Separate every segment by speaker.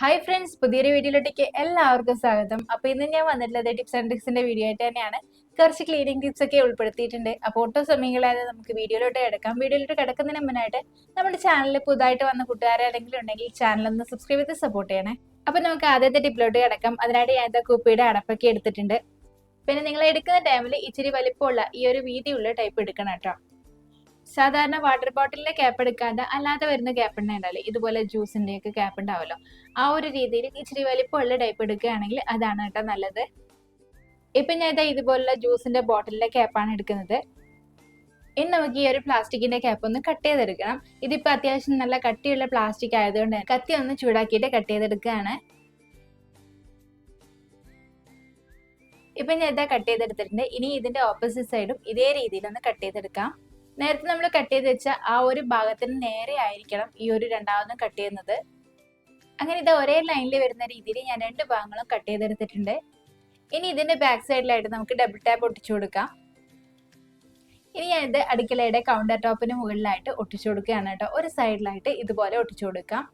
Speaker 1: Hi friends പുതിയൊരു വീഡിയോയിലോട്ടേക്ക് എല്ലാവർക്കും സ്വാഗതം. അപ്പൊ ഇന്ന് ഞാൻ വന്നിട്ടുള്ളത് ടിപ്സ് ആൻഡ് ട്രിക്സിന്റെ വീഡിയോ ആയിട്ട് തന്നെയാണ്. കുറച്ച് ക്ലീനിങ് ടിപ്സ് ഒക്കെ ഉൾപ്പെടുത്തിയിട്ടുണ്ട്. അപ്പോൾ ഒട്ടും സമയങ്ങളായത് നമുക്ക് വീഡിയോയിലോട്ട് കിടക്കാം. വീഡിയോയിലോട്ട് കിടക്കുന്നതിന് മുന്നായിട്ട് നമ്മുടെ ചാനലിൽ പുതുതായിട്ട് വന്ന കൂട്ടുകാരെ ആരെങ്കിലും ഉണ്ടെങ്കിൽ ചാനൽ ഒന്ന് സബ്സ്ക്രൈബ് ചെയ്ത് സപ്പോർട്ട് ചെയ്യണേ. അപ്പൊ നമുക്ക് ആദ്യത്തെ ടിപ്പിലോട്ട് കിടക്കാം. അതിനായിട്ട് ഞാൻ ഇതാ കുപ്പിയുടെ അടപ്പൊക്കെ എടുത്തിട്ടുണ്ട്. പിന്നെ നിങ്ങൾ എടുക്കുന്ന ടൈമിൽ ഇച്ചിരി വലിപ്പമുള്ള ഈ ഒരു വീതിയുള്ള ടൈപ്പ് എടുക്കണം കേട്ടോ. സാധാരണ വാട്ടർ ബോട്ടിലിന്റെ ക്യാപ്പ് എടുക്കാതെ അല്ലാതെ വരുന്ന ക്യാപ്പ് ഉണ്ടാവില്ലേ ഇതുപോലെ ജ്യൂസിന്റെ ഒക്കെ ക്യാപ്പ് ഉണ്ടാവുമല്ലോ ആ ഒരു രീതിയിൽ ഇച്ചിരി വലിപ്പമുള്ള ടൈപ്പ് എടുക്കുകയാണെങ്കിൽ അതാണ് കേട്ടോ നല്ലത്. ഇപ്പൊ ഞാൻ ഇതാ ഇതുപോലുള്ള ജ്യൂസിന്റെ ബോട്ടിലിന്റെ ക്യാപ്പാണ് എടുക്കുന്നത്. ഇനി നമുക്ക് ഈ ഒരു പ്ലാസ്റ്റിക്കിന്റെ ക്യാപ്പ് ഒന്ന് കട്ട് ചെയ്തെടുക്കണം. ഇതിപ്പോ അത്യാവശ്യം നല്ല കട്ടിയുള്ള പ്ലാസ്റ്റിക് ആയതുകൊണ്ട് കത്തി ഒന്ന് ചൂടാക്കിയിട്ട് കട്ട് ചെയ്തെടുക്കുകയാണ്. ഇപ്പൊ ഞാൻ ഇതാ കട്ട് ചെയ്തെടുത്തിട്ടുണ്ട്. ഇനി ഇതിന്റെ ഓപ്പോസിറ്റ് സൈഡും ഇതേ രീതിയിൽ ഒന്ന് കട്ട് ചെയ്തെടുക്കാം. നേരത്തെ നമ്മൾ കട്ട് ചെയ്ത് വെച്ച ആ ഒരു ഭാഗത്തിന് നേരെ ആയിരിക്കണം ഈ ഒരു രണ്ടാമതും കട്ട് ചെയ്യുന്നത്. അങ്ങനെ ഇത് ഒരേ ലൈനിൽ വരുന്ന രീതിയിൽ ഞാൻ രണ്ട് ഭാഗങ്ങളും കട്ട് ചെയ്തെടുത്തിട്ടുണ്ട്. ഇനി ഇതിന്റെ ബാക്ക് സൈഡിലായിട്ട് നമുക്ക് ഡബിൾ ടാപ്പ് ഒട്ടിച്ചു കൊടുക്കാം. ഇനി ഞാൻ ഇത് അടുക്കളയുടെ കൗണ്ടർ ടോപ്പിന് മുകളിലായിട്ട് ഒട്ടിച്ചു കൊടുക്കുകയാണ് കേട്ടോ. ഒരു സൈഡിലായിട്ട് ഇതുപോലെ ഒട്ടിച്ചു കൊടുക്കാം.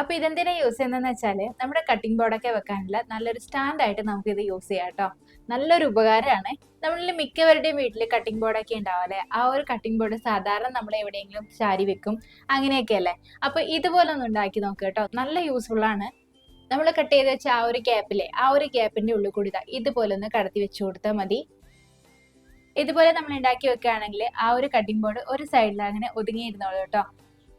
Speaker 1: അപ്പൊ ഇതെന്തിനാ യൂസ് ചെയ്യുന്നതെന്ന് വെച്ചാൽ നമ്മുടെ കട്ടിംഗ് ബോർഡൊക്കെ വെക്കാനുള്ള നല്ലൊരു സ്റ്റാൻഡ് ആയിട്ട് നമുക്ക് ഇത് യൂസ് ചെയ്യാം കേട്ടോ. നല്ലൊരു ഉപകാരമാണ്. നമ്മളിൽ മിക്കവരുടെയും വീട്ടിൽ കട്ടിംഗ് ബോർഡൊക്കെ ഉണ്ടാവില്ലേ? ആ ഒരു കട്ടിംഗ് ബോർഡ് സാധാരണ നമ്മൾ എവിടെയെങ്കിലും ചാരി വെക്കും. അങ്ങനെയൊക്കെ അല്ലേ? അപ്പൊ ഇതുപോലെ ഒന്ന് ഉണ്ടാക്കി നോക്കുക കേട്ടോ. നല്ല ആണ്. നമ്മൾ കട്ട് ചെയ്ത് വെച്ച ആ ഒരു ഗ്യാപ്പിലെ ആ ഒരു ഗ്യാപ്പിന്റെ ഉള്ളിൽ കൂടി ഇതാ ഇതുപോലെ ഒന്ന് കടത്തി വെച്ച് കൊടുത്താൽ മതി. ഇതുപോലെ നമ്മൾ ഉണ്ടാക്കി വെക്കുകയാണെങ്കിൽ ആ ഒരു കട്ടിംഗ് ബോർഡ് ഒരു സൈഡിൽ അങ്ങനെ ഒതുങ്ങിയിരുന്നോളൂ കേട്ടോ.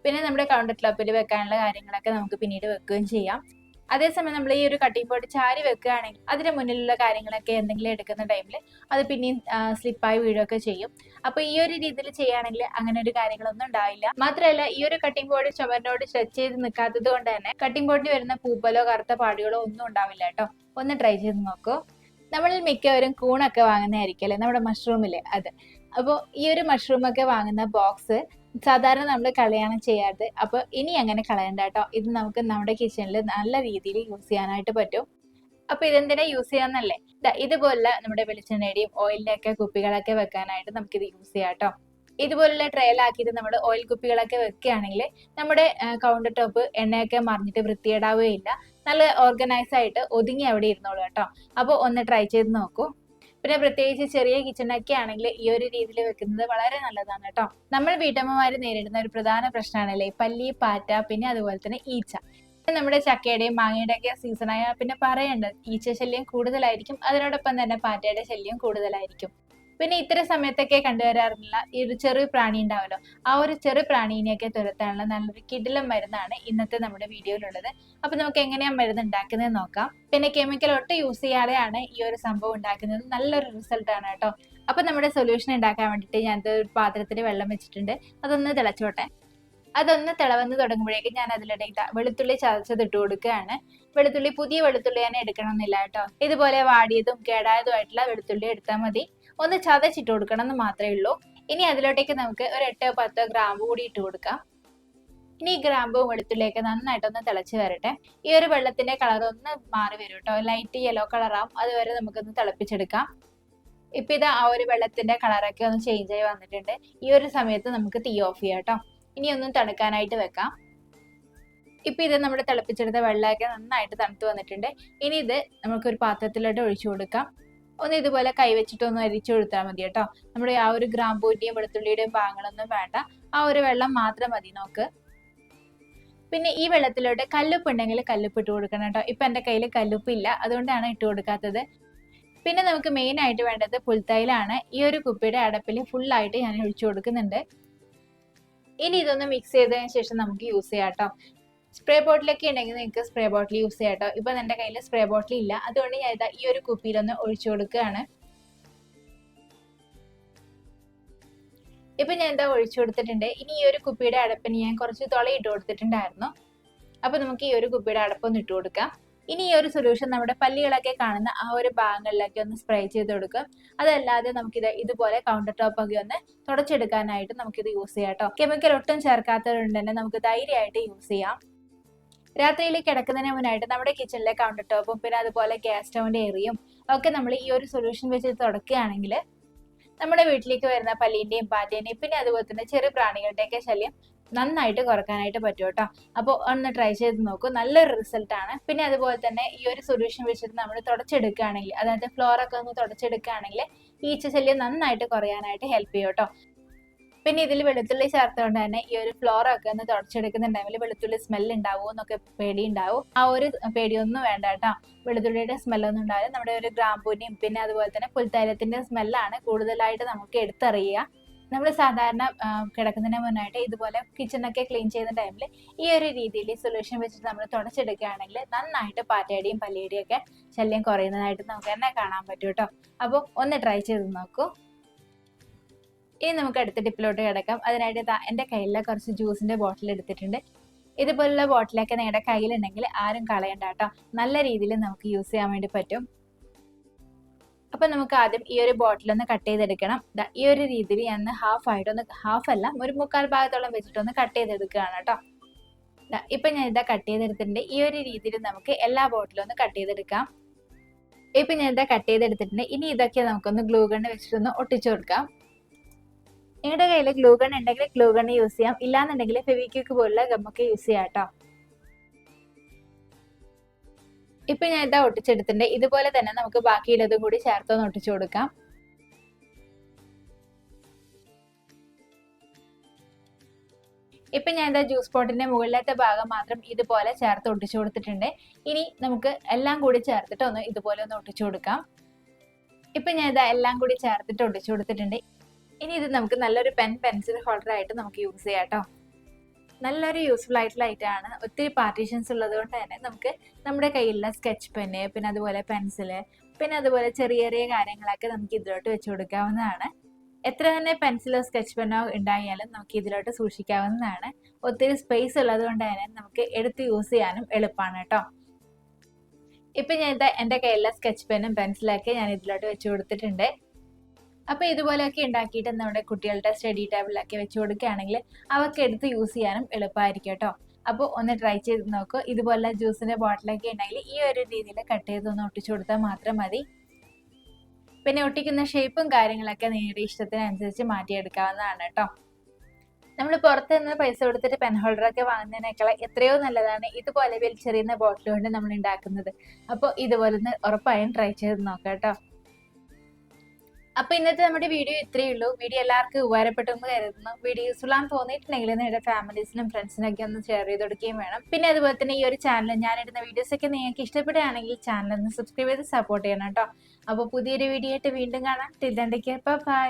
Speaker 1: പിന്നെ നമ്മുടെ കൗണ്ടർ ടോപ്പിൽ വെക്കാനുള്ള കാര്യങ്ങളൊക്കെ നമുക്ക് പിന്നീട് വെക്കുകയും ചെയ്യാം. അതേസമയം നമ്മൾ ഈ ഒരു കട്ടിംഗ് ബോർഡ് ചാരി വെക്കുകയാണെങ്കിൽ അതിന് മുന്നിലുള്ള കാര്യങ്ങളൊക്കെ എന്തെങ്കിലും എടുക്കുന്ന ടൈമിൽ അത് പിന്നെയും സ്ലിപ്പായി വീഴുകയൊക്കെ ചെയ്യും. അപ്പൊ ഈ ഒരു രീതിയിൽ ചെയ്യുകയാണെങ്കിൽ അങ്ങനെ ഒരു കാര്യങ്ങളൊന്നും ഉണ്ടാവില്ല. മാത്രമല്ല ഈ ഒരു കട്ടിംഗ് ബോർഡ് ചുമരിനോട് സ്ട്രെച്ച് ചെയ്ത് നിൽക്കാത്തത് കൊണ്ട് തന്നെ കട്ടിംഗ് ബോർഡിൽ വരുന്ന പൂപ്പലോ കറുത്ത പാടുകളോ ഒന്നും ഉണ്ടാവില്ല കേട്ടോ. ഒന്ന് ട്രൈ ചെയ്ത് നോക്കൂ. നമ്മൾ മിക്കവരും കൂണൊക്കെ വാങ്ങുന്നതായിരിക്കും അല്ലേ നമ്മുടെ മഷ്റൂമിൽ അത്. അപ്പോൾ ഈ ഒരു മഷ്റൂമൊക്കെ വാങ്ങുന്ന ബോക്സ് സാധാരണ നമ്മൾ കളയാണ് ചെയ്യാറ് അപ്പൊ ഇനി അങ്ങനെ കളയണ്ട കേട്ടോ ഇത് നമുക്ക് നമ്മുടെ കിച്ചണിൽ നല്ല രീതിയിൽ യൂസ് ചെയ്യാനായിട്ട് പറ്റും. അപ്പൊ ഇതെന്തിനാ യൂസ് ചെയ്യാന്നല്ലേ? ദാ ഇതുപോലുള്ള നമ്മുടെ വെളിച്ചെണ്ണയുടെയും ഓയിലിന്റെ ഒക്കെ കുപ്പികളൊക്കെ വെക്കാനായിട്ട് നമുക്ക് ഇത് യൂസ് ചെയ്യാം കേട്ടോ ഇതുപോലുള്ള ട്രയലാക്കിയിട്ട് നമ്മുടെ ഓയിൽ കുപ്പികളൊക്കെ വെക്കുകയാണെങ്കിൽ നമ്മുടെ കൗണ്ടർ ടോപ്പ് എണ്ണയൊക്കെ മറിഞ്ഞിട്ട് വൃത്തിയേടാവുകയില്ല നല്ല ഓർഗനൈസ് ആയിട്ട് ഒതുങ്ങി അവിടെ ഇരുന്നോളൂ കേട്ടോ അപ്പോൾ ഒന്ന് ട്രൈ ചെയ്ത് നോക്കൂ. പിന്നെ പ്രത്യേകിച്ച് ചെറിയ കിച്ചണൊക്കെ ആണെങ്കിൽ ഈ ഒരു രീതിയിൽ വെക്കുന്നത് വളരെ നല്ലതാണ് കേട്ടോ. നമ്മൾ വീട്ടമ്മമാർ നേരിടുന്ന ഒരു പ്രധാന പ്രശ്നമാണല്ലേ പല്ലി പാറ്റ പിന്നെ അതുപോലെ തന്നെ ഈച്ച. നമ്മുടെ ചക്കയുടെയും മാങ്ങയുടെ ഒക്കെ സീസണായ പിന്നെ പറയേണ്ടത് ഈച്ച ശല്യം കൂടുതലായിരിക്കും. അതിനോടൊപ്പം തന്നെ പാറ്റയുടെ ശല്യം കൂടുതലായിരിക്കും. പിന്നെ ഇത്തരം സമയത്തൊക്കെ കണ്ടുവരാറില്ല ഈ ഒരു ചെറിയ പ്രാണി ഉണ്ടാവല്ലോ ആ ഒരു ചെറിയ പ്രാണീനെയൊക്കെ തുരത്താനുള്ള നല്ലൊരു കിടിലം മരുന്നാണ് ഇന്നത്തെ നമ്മുടെ വീഡിയോയിലുള്ളത്. അപ്പൊ നമുക്ക് എങ്ങനെയാ മരുന്ന് ഉണ്ടാക്കുന്നത് നോക്കാം. പിന്നെ കെമിക്കൽ ഒട്ടും യൂസ് ചെയ്യാതെയാണ് ഈ ഒരു സംഭവം ഉണ്ടാക്കുന്നത്. നല്ലൊരു റിസൾട്ട് ആണ് കേട്ടോ. അപ്പൊ നമ്മുടെ സൊല്യൂഷൻ ഉണ്ടാക്കാൻ വേണ്ടിയിട്ട് ഞാൻ ഒരു പാത്രത്തിൽ വെള്ളം വെച്ചിട്ടുണ്ട്. അതൊന്ന് തിളച്ചോട്ടെ. അതൊന്ന് തിളവന്ന് തുടങ്ങുമ്പോഴേക്കും ഞാൻ അതിലിടയിൽ വെളുത്തുള്ളി ചതച്ചത് ഇട്ട് കൊടുക്കുകയാണ്. വെളുത്തുള്ളി പുതിയ വെളുത്തുള്ളി തന്നെ എടുക്കണമെന്നില്ല കേട്ടോ. ഇതുപോലെ വാടിയതും കേടായതുമായിട്ടുള്ള വെളുത്തുള്ളി എടുത്താൽ മതി. ഒന്ന് ചതച്ചിട്ട് കൊടുക്കണം എന്ന് മാത്രമേ ഉള്ളൂ. ഇനി അതിലോട്ടേക്ക് നമുക്ക് ഒരു എട്ടോ പത്തോ ഗ്രാമ്പ് കൂടി ഇട്ട് കൊടുക്കാം. ഇനി ഈ ഗ്രാമ്പും വെളുത്തുള്ളിയൊക്കെ നന്നായിട്ടൊന്ന് തിളച്ച് വരട്ടെ. ഈ ഒരു വെള്ളത്തിന്റെ കളർ ഒന്ന് മാറി വരും കേട്ടോ ലൈറ്റ് യെല്ലോ കളറാവും അതുവരെ നമുക്കൊന്ന് തിളപ്പിച്ചെടുക്കാം. ഇപ്പൊ ഇത് ആ ഒരു വെള്ളത്തിന്റെ കളറൊക്കെ ഒന്ന് ചേഞ്ച് ആയി വന്നിട്ടുണ്ട്. ഈ ഒരു സമയത്ത് നമുക്ക് തീ ഓഫ് ചെയ്യാം കേട്ടോ ഇനി ഒന്നും തണുക്കാനായിട്ട് വെക്കാം. ഇപ്പൊ ഇത് നമ്മുടെ തിളപ്പിച്ചെടുത്ത വെള്ളമൊക്കെ നന്നായിട്ട് തണുത്ത് വന്നിട്ടുണ്ട്. ഇനി ഇത് നമുക്ക് ഒരു പാത്രത്തിലോട്ട് ഒഴിച്ചു കൊടുക്കാം. ഒന്ന് ഇതുപോലെ കൈവച്ചിട്ട് ഒന്ന് അരിച്ചു കൊടുത്താൽ മതി കേട്ടോ. നമ്മുടെ ആ ഒരു ഗ്രാമ്പൂന്റെയും വെളുത്തുള്ളിയുടെയും ഭാഗങ്ങളൊന്നും വേണ്ട. ആ ഒരു വെള്ളം മാത്രം മതി നോക്ക് പിന്നെ ഈ വെള്ളത്തിലോട്ട് കല്ലുപ്പ് ഉണ്ടെങ്കിൽ കല്ലുപ്പ് ഇട്ട് കൊടുക്കണം കേട്ടോ. ഇപ്പൊ എന്റെ കയ്യിൽ കല്ലുപ്പ് ഇല്ല അതുകൊണ്ടാണ് ഇട്ട് കൊടുക്കാത്തത്. പിന്നെ നമുക്ക് മെയിൻ ആയിട്ട് വേണ്ടത് പുൽത്തൈലാണ്. ഈ ഒരു കുപ്പിയുടെ അടപ്പിൽ ഫുൾ ആയിട്ട് ഞാൻ ഒഴിച്ചു കൊടുക്കുന്നുണ്ട്. ഇനി ഇതൊന്ന് മിക്സ് ചെയ്തതിന് ശേഷം നമുക്ക് യൂസ് ചെയ്യാം കേട്ടോ. സ്പ്രേ ബോട്ടിലൊക്കെ ഉണ്ടെങ്കിൽ നിങ്ങൾക്ക് സ്പ്രേ ബോട്ടിൽ യൂസ് ചെയ്യാം കേട്ടോ ഇപ്പം എന്റെ കയ്യിൽ സ്പ്രേ ബോട്ടിൽ ഇല്ല. അതുകൊണ്ട് ഞാൻ ഇതാ ഈ ഒരു കുപ്പിയിലൊന്ന് ഒഴിച്ചു കൊടുക്കുകയാണ്. ഇപ്പം ഞാൻ എന്താ ഒഴിച്ചു കൊടുത്തിട്ടുണ്ട്. ഇനി ഈ ഒരു കുപ്പിയുടെ അടപ്പിന് ഞാൻ കുറച്ച് തുളയിട്ട് കൊടുത്തിട്ടുണ്ടായിരുന്നു. അപ്പോൾ നമുക്ക് ഈ ഒരു കുപ്പിയുടെ അടപ്പൊന്ന് ഇട്ട് കൊടുക്കാം. ഇനി ഈ ഒരു സൊല്യൂഷൻ നമ്മുടെ പല്ലികളൊക്കെ കാണുന്ന ആ ഒരു ഭാഗങ്ങളിലൊക്കെ ഒന്ന് സ്പ്രേ ചെയ്ത് കൊടുക്കും. അതല്ലാതെ നമുക്കിത് ഇതുപോലെ കൗണ്ടർ ടോപ്പ് ഒക്കെ ഒന്ന് തുടച്ചെടുക്കാനായിട്ട് നമുക്കിത് യൂസ് ചെയ്യാം കേട്ടോ കെമിക്കൽ ഒട്ടും ചേർക്കാത്തതുകൊണ്ട് തന്നെ നമുക്ക് ധൈര്യമായിട്ട് യൂസ് ചെയ്യാം. രാത്രിയിൽ കിടക്കുന്നതിന് മുന്നായിട്ട് നമ്മുടെ കിച്ചണിലെ കൗണ്ടർ ടോപ്പും പിന്നെ അതുപോലെ ഗ്യാസ് സ്റ്റൗവിന്റെ ഏറിയും ഒക്കെ നമ്മൾ ഈ ഒരു സൊല്യൂഷൻ വെച്ച് തുടക്കുകയാണെങ്കിൽ നമ്മുടെ വീട്ടിലേക്ക് വരുന്ന പല്ലിന്റെയും പാറ്റേന്റെയും പിന്നെ അതുപോലെ തന്നെ ചെറു പ്രാണികളുടെയൊക്കെ ശല്യം നന്നായിട്ട് കുറക്കാനായിട്ട് പറ്റും കേട്ടോ. അപ്പോൾ ഒന്ന് ട്രൈ ചെയ്ത് നോക്കൂ. നല്ലൊരു റിസൾട്ട് ആണ്. പിന്നെ അതുപോലെ തന്നെ ഈ ഒരു സൊല്യൂഷൻ വെച്ചിട്ട് നമ്മൾ തുടച്ചെടുക്കുകയാണെങ്കിൽ അതായത് ഫ്ലോറൊക്കെ ഒന്ന് തുടച്ചെടുക്കുകയാണെങ്കിൽ ഈച്ച ശല്യം നന്നായിട്ട് കുറയാനായിട്ട് ഹെൽപ്പ് ചെയ്യും കേട്ടോ. പിന്നെ ഇതിൽ വെളുത്തുള്ളി ചേർത്തുകൊണ്ട് തന്നെ ഈ ഒരു ഫ്ലോർ ഒക്കെ ഒന്ന് തുടച്ചെടുക്കുന്ന ടൈമിൽ വെളുത്തുള്ളി സ്മെൽ ഉണ്ടാവുമോ എന്നൊക്കെ പേടി ഉണ്ടാവും ആ ഒരു പേടിയൊന്നും വേണ്ട കേട്ടോ. വെളുത്തുള്ളിയുടെ സ്മെല്ലൊന്നും ഉണ്ടാവില്ല. നമ്മുടെ ഒരു ഗ്രാമ്പൂനെയും പിന്നെ അതുപോലെ തന്നെ പുൽത്തൈലത്തിന്റെ സ്മെല്ലാണ് കൂടുതലായിട്ട് നമുക്ക് എടുത്തറിയുക. നമ്മൾ സാധാരണ കിടക്കുന്നതിന് മുന്നായിട്ട് ഇതുപോലെ കിച്ചണൊക്കെ ക്ലീൻ ചെയ്യുന്ന ടൈമിൽ ഈ ഒരു രീതിയിൽ സൊല്യൂഷൻ വെച്ചിട്ട് നമ്മൾ തുടച്ചെടുക്കുകയാണെങ്കിൽ നന്നായിട്ട് പാറ്റയുടെയും പല്ലിയുടെയും ഒക്കെ ശല്യം കുറയുന്നതായിട്ട് നമുക്ക് തന്നെ കാണാൻ പറ്റും കേട്ടോ. അപ്പോൾ ഒന്ന് ട്രൈ ചെയ്ത് നോക്കൂ. ഇനി നമുക്ക് അടുത്ത ടിപ്പിലോട്ട് കിടക്കാം. അതിനായിട്ട് എന്റെ കയ്യിലെ കുറച്ച് ജ്യൂസിന്റെ ബോട്ടിൽ എടുത്തിട്ടുണ്ട്. ഇതുപോലുള്ള ബോട്ടിലൊക്കെ നിങ്ങളുടെ കയ്യിലുണ്ടെങ്കിൽ ആരും കളയണ്ട കേട്ടോ. നല്ല രീതിയിൽ നമുക്ക് യൂസ് ചെയ്യാൻ വേണ്ടി പറ്റും. അപ്പൊ നമുക്ക് ആദ്യം ഈ ഒരു ബോട്ടിൽ ഒന്ന് കട്ട് ചെയ്തെടുക്കണം. ഈ ഒരു രീതിയിൽ ഞാൻ ഹാഫ് ആയിട്ട് ഒന്ന് ഹാഫ് അല്ല ഒരു മുക്കാൽ ഭാഗത്തോളം വെച്ചിട്ട് ഒന്ന് കട്ട് ചെയ്തെടുക്കുകയാണ് കേട്ടോ. ഇപ്പൊ ഞാൻ ഇതാ കട്ട് ചെയ്തെടുത്തിട്ടുണ്ട്. ഈ ഒരു രീതിയിൽ നമുക്ക് എല്ലാ ബോട്ടിലും ഒന്ന് കട്ട് ചെയ്തെടുക്കാം. ഇപ്പൊ ഞാൻ ഇതാ കട്ട് ചെയ്തെടുത്തിട്ടുണ്ട്. ഇനി ഇതൊക്കെ നമുക്കൊന്ന് ഗ്ലൂ ഗണ്ണ് വെച്ചിട്ടൊന്ന് ഒട്ടിച്ചു കൊടുക്കാം. നിങ്ങളുടെ കയ്യിൽ ഗ്ലൂ ഗൺ ഉണ്ടെങ്കിൽ ഗ്ലൂ ഗൺ യൂസ് ചെയ്യാം. ഇല്ലാന്നുണ്ടെങ്കിൽ ഫെവിക്യൂക്ക് പോലുള്ള ഗമ്മൊക്കെ യൂസ് ചെയ്യാം കേട്ടോ ഇപ്പൊ ഞാൻ ഇതാ ഒട്ടിച്ചെടുത്തിട്ടുണ്ട്. ഇതുപോലെ തന്നെ നമുക്ക് ബാക്കിയുള്ളതും കൂടി ചേർത്തൊന്ന് ഒട്ടിച്ചു കൊടുക്കാം. ഇപ്പൊ ഞാൻ ഇതാ ജ്യൂസ് പോട്ടിന്റെ മുകളിലത്തെ ഭാഗം മാത്രം ഇതുപോലെ ചേർത്ത് ഒട്ടിച്ചു കൊടുത്തിട്ടുണ്ട്. ഇനി നമുക്ക് എല്ലാം കൂടി ചേർത്തിട്ട് ഒന്ന് ഇതുപോലെ ഒന്ന് ഒട്ടിച്ചു കൊടുക്കാം. ഇപ്പൊ ഞാൻ ഇതാ എല്ലാം കൂടി ചേർത്തിട്ട് ഒട്ടിച്ചു കൊടുത്തിട്ടുണ്ട്. ഇനി ഇത് നമുക്ക് നല്ലൊരു പെൻ പെൻസിൽ ഹോൾഡർ ആയിട്ട് നമുക്ക് യൂസ് ചെയ്യാം കേട്ടോ നല്ലൊരു യൂസ്ഫുൾ ആയിട്ടുള്ള ഐറ്റമാണ് ഒത്തിരി പാർട്ടീഷൻസ് ഉള്ളത് കൊണ്ട് തന്നെ നമുക്ക് നമ്മുടെ കയ്യിലുള്ള സ്കെച്ച് പെന്ന് പിന്നെ അതുപോലെ പെൻസിൽ പിന്നെ അതുപോലെ ചെറിയ ചെറിയ കാര്യങ്ങളൊക്കെ നമുക്ക് ഇതിലോട്ട് വെച്ച് കൊടുക്കാവുന്നതാണ്. എത്ര തന്നെ പെൻസിലോ സ്കെച്ച് പെന്നോ ഉണ്ടായാലും നമുക്ക് ഇതിലോട്ട് സൂക്ഷിക്കാവുന്നതാണ്. ഒത്തിരി സ്പേസ് ഉള്ളത് കൊണ്ട് തന്നെ നമുക്ക് എടുത്ത് യൂസ് ചെയ്യാനും എളുപ്പമാണ് കേട്ടോ ഇപ്പം ഞാൻ എന്റെ കയ്യിലുള്ള സ്കെച്ച് പെന്നും പെൻസിലൊക്കെ ഞാൻ ഇതിലോട്ട് വെച്ച് കൊടുത്തിട്ടുണ്ട്. അപ്പൊ ഇതുപോലെയൊക്കെ ഉണ്ടാക്കിയിട്ട് നമ്മുടെ കുട്ടികളുടെ സ്റ്റഡി ടേബിളിലൊക്കെ വെച്ച് കൊടുക്കുകയാണെങ്കിൽ അവർക്ക് എടുത്ത് യൂസ് ചെയ്യാനും എളുപ്പമായിരിക്കും കേട്ടോ. അപ്പോൾ ഒന്ന് ട്രൈ ചെയ്ത് നോക്കൂ. ഇതുപോലെ ജ്യൂസിന്റെ ബോട്ടിലൊക്കെ ഉണ്ടെങ്കിൽ ഈ ഒരു രീതിയിൽ കട്ട് ചെയ്ത് ഒന്ന് ഒട്ടിച്ചു കൊടുത്താൽ മാത്രം മതി. പിന്നെ ഒട്ടിക്കുന്ന ഷേപ്പും കാര്യങ്ങളൊക്കെ നിങ്ങളുടെ ഇഷ്ടത്തിനനുസരിച്ച് മാറ്റിയെടുക്കാവുന്നതാണ് കേട്ടോ. നമ്മൾ പുറത്ത് നിന്ന് പൈസ കൊടുത്തിട്ട് പെൻ ഹോൾഡർ ഒക്കെ വാങ്ങുന്നതിനേക്കാൾ എത്രയോ നല്ലതാണ് ഇതുപോലെ വലിച്ചെറിയുന്ന ബോട്ടിൽ കൊണ്ട് നമ്മൾ ഉണ്ടാക്കുന്നത്. അപ്പോൾ ഇതുപോലെ ഒന്ന് ഉറപ്പായും ട്രൈ ചെയ്ത് നോക്കാം കേട്ടോ. അപ്പൊ ഇന്നത്തെ നമ്മുടെ വീഡിയോ ഇത്രയേ ഉള്ളൂ. വീഡിയോ എല്ലാവർക്കും ഉപകാരപ്പെട്ടെന്ന് കരുതുന്നു. വീഡിയോ യൂസ്ഫുൾ ആണെന്ന് തോന്നിയിട്ടുണ്ടെങ്കിൽ നിങ്ങളുടെ ഫാമിലീസിനും ഫ്രണ്ട്സിനൊക്കെ ഒന്ന് ഷെയർ ചെയ്ത് കൊടുക്കുകയും വേണം. പിന്നെ അതുപോലെ തന്നെ ഈ ഒരു ചാനൽ ഇടുന്ന വീഡിയോസ് ഒക്കെ നിങ്ങൾക്ക് ഇഷ്ടപ്പെടുകയാണെങ്കിൽ ചാനൽ ഒന്ന് സബ്സ്ക്രൈബ് ചെയ്ത് സപ്പോർട്ട് ചെയ്യണം കേട്ടോ. അപ്പോൾ പുതിയൊരു വീഡിയോ ആയിട്ട് വീണ്ടും കാണാം. Till by